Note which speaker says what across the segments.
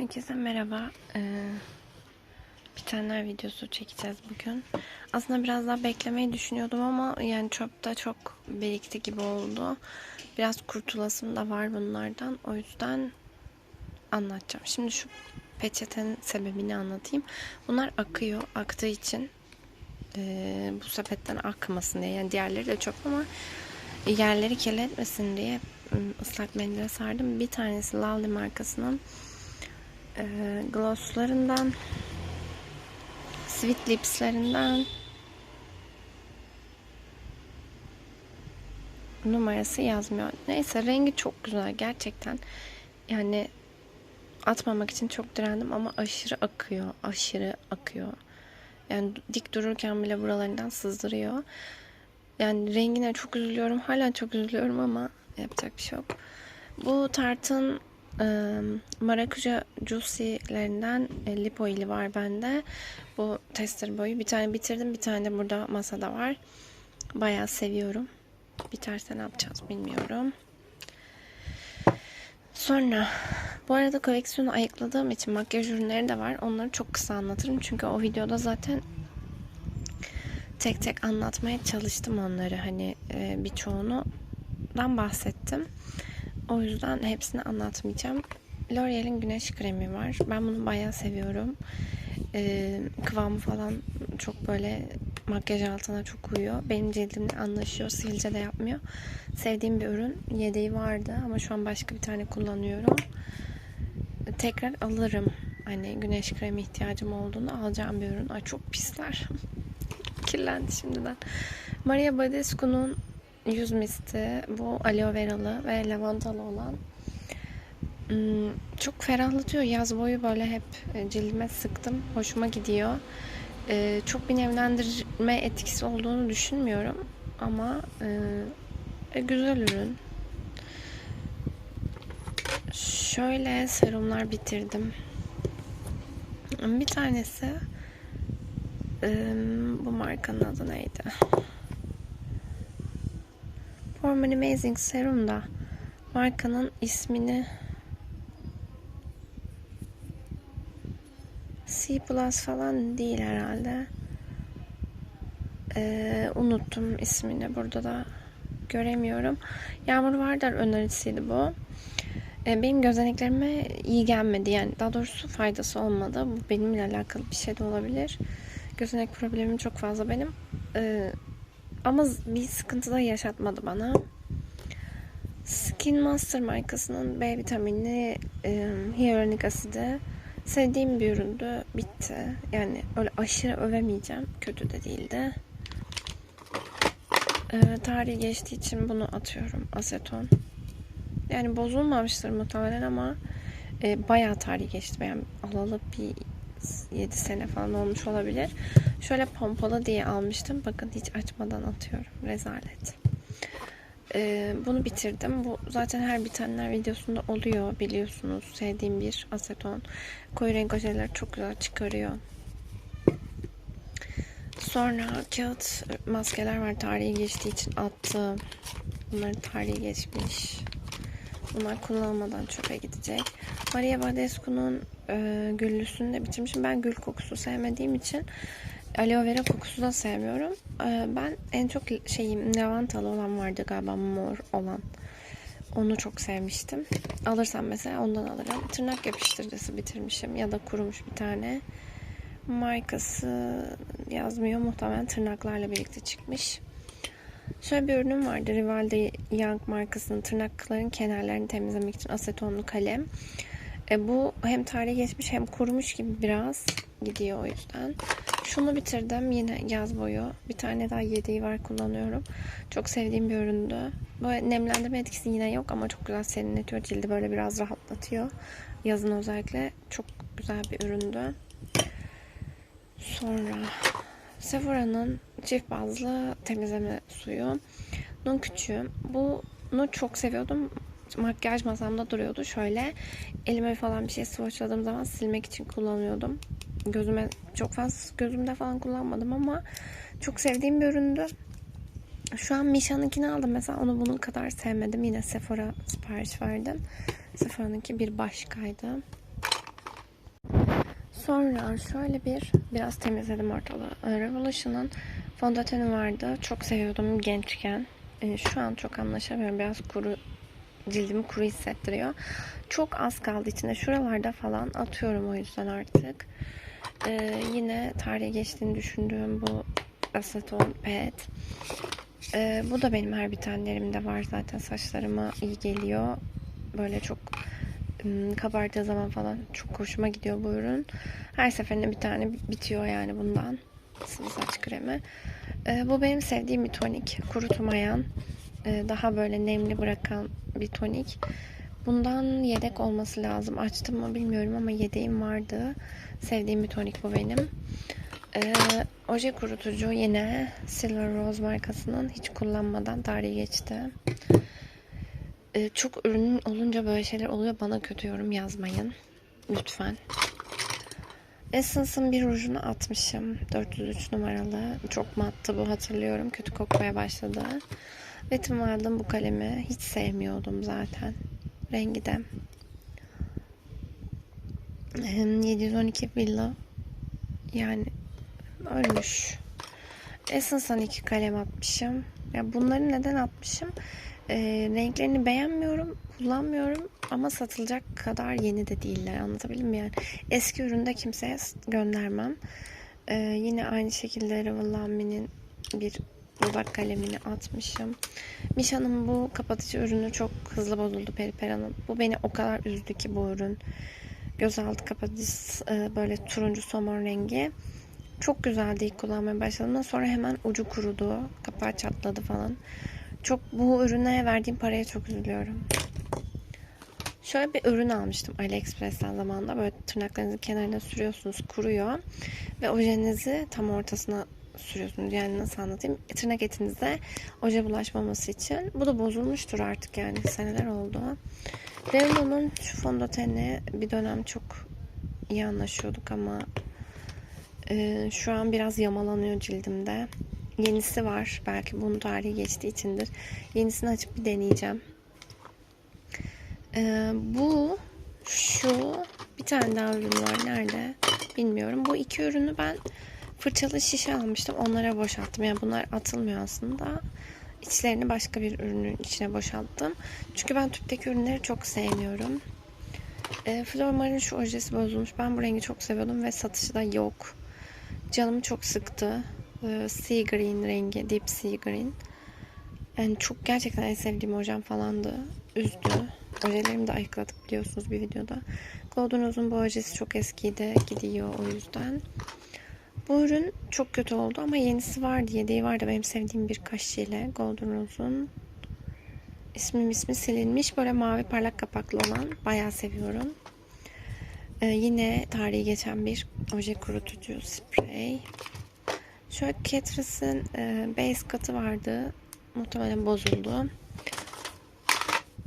Speaker 1: Herkese merhaba. Ee, bitenler videosu çekeceğiz bugün. Aslında biraz daha beklemeyi düşünüyordum ama yani çöpte çok birikti gibi oldu. Biraz kurtulasım da var bunlardan. O yüzden anlatacağım. Şimdi şu peçetenin sebebini anlatayım. Bunlar akıyor. Aktığı için e, bu sepetten akmasın diye. Yani diğerleri de çöp ama yerleri kirletmesin diye ım, ıslak mendile sardım. Bir tanesi Lovely markasının e, glosslarından Sweet Lips'lerinden numarası yazmıyor. Neyse rengi çok güzel gerçekten. Yani atmamak için çok direndim ama aşırı akıyor. Aşırı akıyor. Yani dik dururken bile buralarından sızdırıyor. Yani rengine çok üzülüyorum. Hala çok üzülüyorum ama yapacak bir şey yok. Bu tartın marakuja juicy'lerinden e, lip oil'i var bende. Bu tester boyu. Bir tane bitirdim. Bir tane de burada masada var. Bayağı seviyorum. Biterse ne yapacağız bilmiyorum. Sonra bu arada koleksiyonu ayıkladığım için makyaj ürünleri de var. Onları çok kısa anlatırım. Çünkü o videoda zaten tek tek anlatmaya çalıştım onları. Hani e, birçoğundan bahsettim. O yüzden hepsini anlatmayacağım. L'Oreal'in güneş kremi var. Ben bunu bayağı seviyorum. E, kıvamı falan çok böyle makyaj altına çok uyuyor. Benim cildimle anlaşıyor. Sivilce de yapmıyor. Sevdiğim bir ürün. Yedeği vardı ama şu an başka bir tane kullanıyorum. Tekrar alırım. Hani güneş kremi ihtiyacım olduğunu alacağım bir ürün. Ay çok pisler. Kirlendi şimdiden. Maria Badescu'nun yüz misti. Bu aloe veralı ve lavantalı olan. Hmm, Çok ferahlatıyor. Yaz boyu böyle hep e, cildime sıktım. Hoşuma gidiyor. Ee, çok bir nemlendirme etkisi olduğunu düşünmüyorum. Ama e, e, güzel ürün. Şöyle serumlar bitirdim. Bir tanesi e, bu markanın adı neydi? Formal Amazing Serum da markanın ismini C Plus falan değil herhalde. Ee, unuttum ismini. Burada da göremiyorum. Yağmur Vardar önerisiydi bu. Ee, benim gözeneklerime iyi gelmedi. Yani daha doğrusu faydası olmadı. Bu benimle alakalı bir şey de olabilir. Gözenek problemim çok fazla benim. Ee, ama bir sıkıntı da yaşatmadı bana. Skin Master markasının B vitamini e, hyaluronik asidi sevdiğim bir üründü. Bitti. Yani öyle aşırı övemeyeceğim. Kötü de değildi. E, tarihi geçtiği için bunu atıyorum. Aseton. Yani bozulmamıştır muhtemelen ama e, bayağı tarihi geçti. Yani alalı bir 7 sene falan olmuş olabilir. Şöyle pompalı diye almıştım. Bakın hiç açmadan atıyorum. Rezalet. Ee, bunu bitirdim. Bu zaten her bitenler videosunda oluyor biliyorsunuz. Sevdiğim bir aseton. Koyu renk ojeler çok güzel çıkarıyor. Sonra kağıt maskeler var. Tarihi geçtiği için attım. Bunların tarihi geçmiş. Bunlar kullanılmadan çöpe gidecek. Maria Badescu'nun e, güllüsünü de bitirmişim. Ben gül kokusu sevmediğim için aloe vera kokusu da sevmiyorum. E, ben en çok şeyim lavantalı olan vardı galiba mor olan. Onu çok sevmiştim. Alırsam mesela ondan alırım. Tırnak yapıştırıcısı bitirmişim ya da kurumuş bir tane. Markası yazmıyor. Muhtemelen tırnaklarla birlikte çıkmış. Şöyle bir ürünüm vardı. Rivalde Young markasının tırnakların kenarlarını temizlemek için asetonlu kalem. E, bu hem tarihi geçmiş hem kurumuş gibi biraz gidiyor o yüzden. Şunu bitirdim. Yine yaz boyu. Bir tane daha yedeği var kullanıyorum. Çok sevdiğim bir üründü. Böyle nemlendirme etkisi yine yok ama çok güzel serinletiyor. Cildi böyle biraz rahatlatıyor. Yazın özellikle çok güzel bir üründü. Sonra Sephora'nın çift bazlı temizleme suyu. Bunun küçüğü. Bunu çok seviyordum. Makyaj masamda duruyordu. Şöyle elime falan bir şey swatchladığım zaman silmek için kullanıyordum. Gözüme çok fazla gözümde falan kullanmadım ama çok sevdiğim bir üründü. Şu an Misha'nınkini aldım. Mesela onu bunun kadar sevmedim. Yine Sephora sipariş verdim. Sephora'nınki bir başkaydı. Sonra şöyle bir biraz temizledim ortalığı. Revolution'ın fondöteni vardı. Çok seviyordum gençken. Ee, Şu an çok anlaşamıyorum. Biraz kuru cildimi kuru hissettiriyor. Çok az kaldı içinde. Şuralarda falan atıyorum o yüzden artık. Ee, yine tarihe geçtiğini düşündüğüm bu aseton pet. Ee, bu da benim her bitenlerimde var zaten saçlarıma iyi geliyor. Böyle çok kabardığı zaman falan çok hoşuma gidiyor bu ürün. Her seferinde bir tane bitiyor yani bundan. Sıvı saç kremi. Ee, bu benim sevdiğim bir tonik. Kurutmayan, daha böyle nemli bırakan bir tonik. Bundan yedek olması lazım. Açtım mı bilmiyorum ama yedeğim vardı. Sevdiğim bir tonik bu benim. Ee, oje kurutucu yine Silver Rose markasının hiç kullanmadan tarihi geçti. Ee, çok ürün olunca böyle şeyler oluyor. Bana kötü yorum yazmayın. Lütfen. Essence'ın bir rujunu atmışım. 403 numaralı. Çok mattı bu hatırlıyorum. Kötü kokmaya başladı. Tim Wild'ın bu kalemi hiç sevmiyordum zaten. Rengi de. Hem 712 Villa. Yani ölmüş. Essence'dan iki kalem atmışım. Ya bunları neden atmışım? Ee, renklerini beğenmiyorum, kullanmıyorum ama satılacak kadar yeni de değiller. Anlatabildim mi yani? Eski üründe kimseye göndermem. Ee, yine aynı şekilde Revlon bir dudak kalemini atmışım. Misha'nın bu kapatıcı ürünü çok hızlı bozuldu Peripera'nın. Bu beni o kadar üzdü ki bu ürün. Gözaltı kapatıcısı e, böyle turuncu somon rengi. Çok güzeldi ilk kullanmaya başladığımda. Sonra hemen ucu kurudu. Kapağı çatladı falan. Çok bu ürüne verdiğim paraya çok üzülüyorum. Şöyle bir ürün almıştım AliExpress'ten zamanında. Böyle tırnaklarınızın kenarına sürüyorsunuz, kuruyor. Ve ojenizi tam ortasına sürüyorsunuz. Yani nasıl anlatayım? Tırnak etinize oje bulaşmaması için. Bu da bozulmuştur artık yani. Seneler oldu. Revlon'un şu fondöteni bir dönem çok iyi anlaşıyorduk ama e, şu an biraz yamalanıyor cildimde. Yenisi var. Belki bunun tarihi geçtiği içindir. Yenisini açıp bir deneyeceğim. E, bu şu bir tane daha ürün var. Nerede? Bilmiyorum. Bu iki ürünü ben fırçalı şişe almıştım. Onlara boşalttım. Yani bunlar atılmıyor aslında. İçlerini başka bir ürünün içine boşalttım. Çünkü ben tüpteki ürünleri çok sevmiyorum. E, Flormar'ın şu ojesi bozulmuş. Ben bu rengi çok seviyordum ve satışı da yok. Canımı çok sıktı. E, sea green rengi. Deep sea green. Yani çok gerçekten en sevdiğim ojem falandı. Üzdü. Ojelerimi de ayıkladık biliyorsunuz bir videoda. Golden Rose'un bu ojesi çok eskiydi. Gidiyor o yüzden. Bu ürün çok kötü oldu ama yenisi vardı. Yedeği vardı benim sevdiğim bir kaşiyle. Golden Rose'un. İsmim ismi silinmiş. Böyle mavi parlak kapaklı olan. Bayağı seviyorum. Ee, yine tarihi geçen bir oje kurutucu sprey. Şöyle Catrice'in e, base katı vardı. Muhtemelen bozuldu.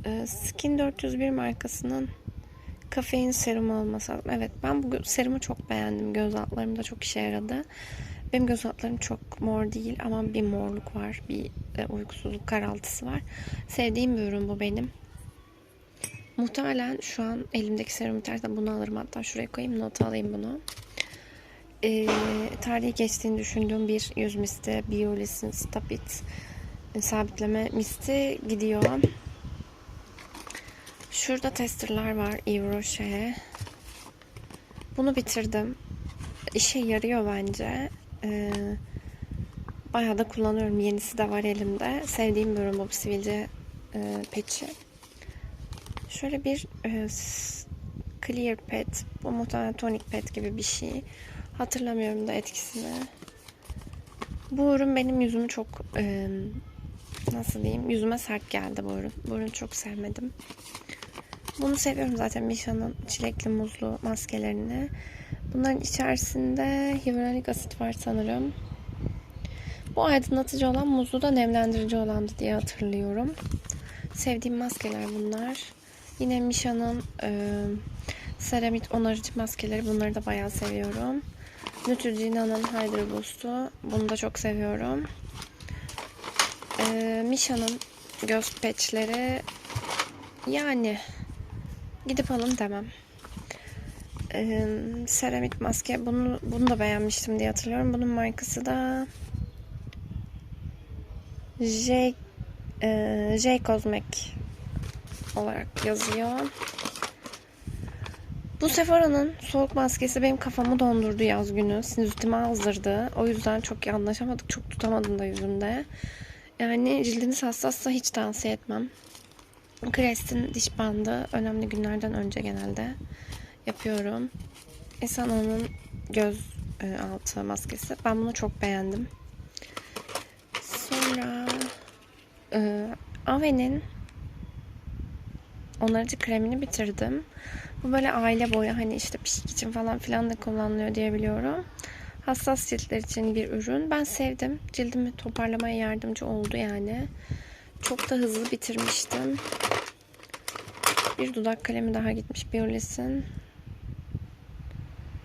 Speaker 1: Ee, Skin 401 markasının kafein serumu olması lazım. Evet ben bu serumu çok beğendim. Göz altlarımda çok işe yaradı. Benim göz altlarım çok mor değil ama bir morluk var. Bir e, uykusuzluk karaltısı var. Sevdiğim bir ürün bu benim. Muhtemelen şu an elimdeki serum biterse bunu alırım. Hatta şuraya koyayım not alayım bunu. Ee, tarihi geçtiğini düşündüğüm bir yüz misti. Biolis'in Stapit e, sabitleme misti gidiyor. Şurada testerlar var Yves Rocher. Bunu bitirdim. İşe yarıyor bence. Ee, bayağı da kullanıyorum. Yenisi de var elimde. Sevdiğim bir ürün bu sivilce e, peçi. Şöyle bir e, clear pet. Bu muhtemelen tonic pet gibi bir şey. Hatırlamıyorum da etkisini. Bu ürün benim yüzümü çok e, nasıl diyeyim yüzüme sert geldi bu ürün. Bu ürünü çok sevmedim. Bunu seviyorum zaten Misha'nın çilekli muzlu maskelerini. Bunların içerisinde hyaluronik asit var sanırım. Bu aydınlatıcı olan muzlu da nemlendirici olandı diye hatırlıyorum. Sevdiğim maskeler bunlar. Yine Misha'nın e, seramit onarıcı maskeleri. Bunları da bayağı seviyorum. Neutrogena'nın Hydro Boost'u. Bunu da çok seviyorum. E, Misha'nın göz patchleri yani gidip alın demem. Ee, seramik maske. Bunu, bunu da beğenmiştim diye hatırlıyorum. Bunun markası da J, e, J Cosmic olarak yazıyor. Bu Sephora'nın soğuk maskesi benim kafamı dondurdu yaz günü. Sinüzitimi azdırdı. O yüzden çok iyi anlaşamadık. Çok tutamadım da yüzümde. Yani cildiniz hassassa hiç tavsiye etmem. Crest'in diş bandı önemli günlerden önce genelde yapıyorum. Esana'nın göz e, altı maskesi. Ben bunu çok beğendim. Sonra e, Ave'nin onarıcı kremini bitirdim. Bu böyle aile boyu hani işte pişik için falan filan da kullanılıyor diye biliyorum. Hassas ciltler için bir ürün. Ben sevdim. Cildimi toparlamaya yardımcı oldu yani. Çok da hızlı bitirmiştim. Bir dudak kalemi daha gitmiş Biolis'in.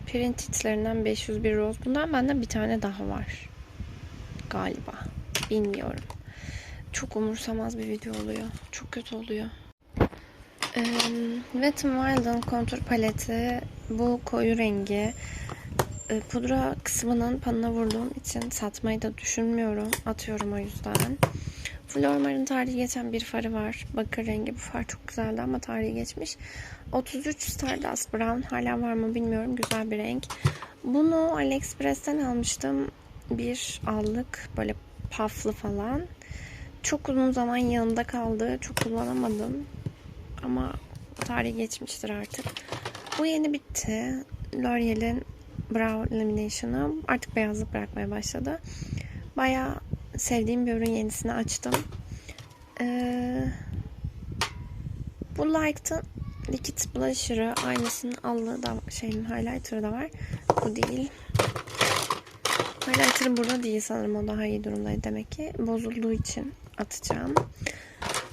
Speaker 1: Print titlerinden 501 Rose. Bundan bende bir tane daha var. Galiba. Bilmiyorum. Çok umursamaz bir video oluyor. Çok kötü oluyor. Ee, Wet n Wild'ın kontur paleti bu koyu rengi e, pudra kısmının panına vurduğum için satmayı da düşünmüyorum. Atıyorum o yüzden. Flormar'ın tarihi geçen bir farı var. Bakır rengi bu far çok güzeldi ama tarihi geçmiş. 33 Stardust Brown hala var mı bilmiyorum. Güzel bir renk. Bunu AliExpress'ten almıştım. Bir allık böyle pufflı falan. Çok uzun zaman yanında kaldı. Çok kullanamadım. Ama tarihi geçmiştir artık. Bu yeni bitti. L'Oreal'in Brow Illumination'ı artık beyazlık bırakmaya başladı. Bayağı sevdiğim bir ürün yenisini açtım. Ee, bu Like'ın Liquid Blusher'ı aynısının allığı da şeyin highlighter'ı da var. Bu değil. Highlighter'ı burada değil sanırım. O daha iyi durumdaydı demek ki. Bozulduğu için atacağım.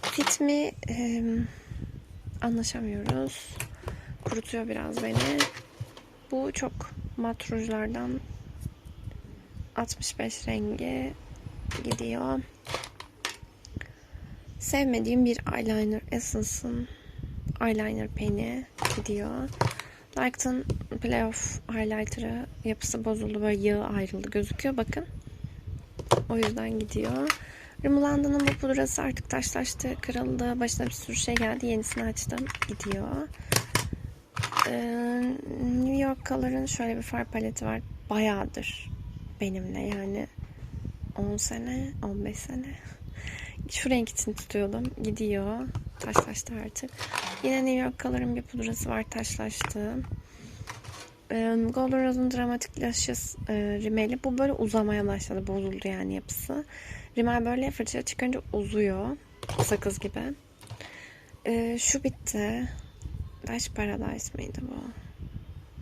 Speaker 1: Fit mi? Ee, anlaşamıyoruz. Kurutuyor biraz beni. Bu çok mat rujlardan 65 rengi gidiyor. Sevmediğim bir eyeliner Essence'ın eyeliner peni gidiyor. Like'ın Playoff highlighter'ı yapısı bozuldu. Böyle yağı ayrıldı gözüküyor. Bakın. O yüzden gidiyor. Rimmel London'ın bu pudrası artık taşlaştı, kırıldı. Başına bir sürü şey geldi. Yenisini açtım. Gidiyor. Ee, New York Color'ın şöyle bir far paleti var. Bayağıdır benimle yani 10 sene, 15 sene. Şu renk için tutuyordum. Gidiyor. Taşlaştı artık. Yine New York Color'ın bir pudrası var. Taşlaştı. Ee, Golden Rose'un Dramatic Lashes e, rimeli. Bu böyle uzamaya başladı. Bozuldu yani yapısı. Rimel böyle fırçaya çıkınca uzuyor. Sakız gibi. Ee, şu bitti. Dash Paradise mıydı bu?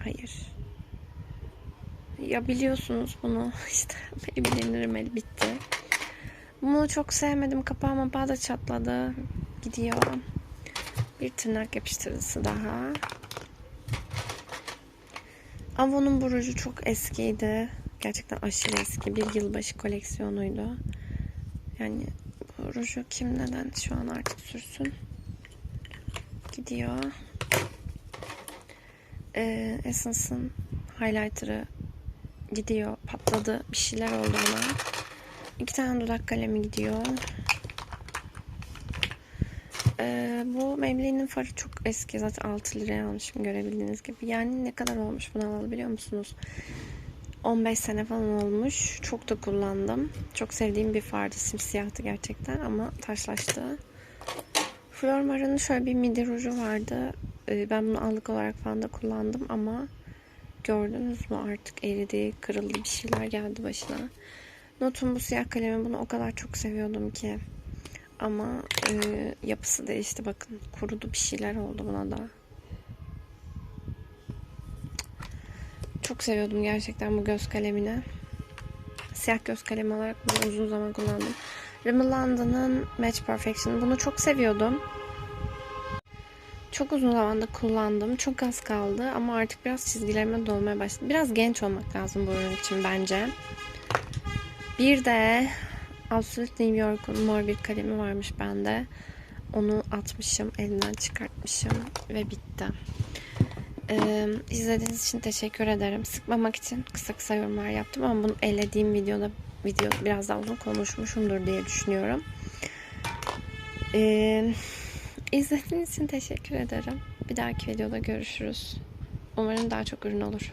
Speaker 1: Hayır. Ya biliyorsunuz bunu. işte Maybelline rimeli bitti. Bunu çok sevmedim. Kapağı mapağı da çatladı. Gidiyor. Bir tırnak yapıştırıcısı daha. Avon'un bu ruju çok eskiydi. Gerçekten aşırı eski. Bir yılbaşı koleksiyonuydu. Yani bu ruju kim neden şu an artık sürsün. Gidiyor. Ee, Essence'ın highlighter'ı gidiyor. Patladı. Bir şeyler oldu ona. İki tane dudak kalemi gidiyor. Ee, bu Maybelline'in farı çok eski. Zaten 6 liraya almışım görebildiğiniz gibi. Yani ne kadar olmuş bunu alalı biliyor musunuz? 15 sene falan olmuş. Çok da kullandım. Çok sevdiğim bir fardı. Simsiyahtı gerçekten ama taşlaştı. Flormar'ın şöyle bir midi ruju vardı. Ee, ben bunu allık olarak falan da kullandım ama gördünüz mü artık eridi, kırıldı bir şeyler geldi başına. Notun bu siyah kalemi bunu o kadar çok seviyordum ki. Ama e, yapısı değişti bakın. Kurudu bir şeyler oldu buna da. Çok seviyordum gerçekten bu göz kalemini. Siyah göz kalemi olarak bunu uzun zaman kullandım. Rimmel London'ın Match Perfection. Bunu çok seviyordum. Çok uzun zamanda kullandım. Çok az kaldı ama artık biraz çizgilerime dolmaya başladı. Biraz genç olmak lazım bu ürün için bence. Bir de Absolute New York'un mor bir kalemi varmış bende. Onu atmışım, elinden çıkartmışım ve bitti. Ee, izlediğiniz için teşekkür ederim. Sıkmamak için kısa kısa yorumlar yaptım ama bunu ellediğim videoda video biraz daha uzun konuşmuşumdur diye düşünüyorum. Ee, izlediğiniz için teşekkür ederim. Bir dahaki videoda görüşürüz. Umarım daha çok ürün olur.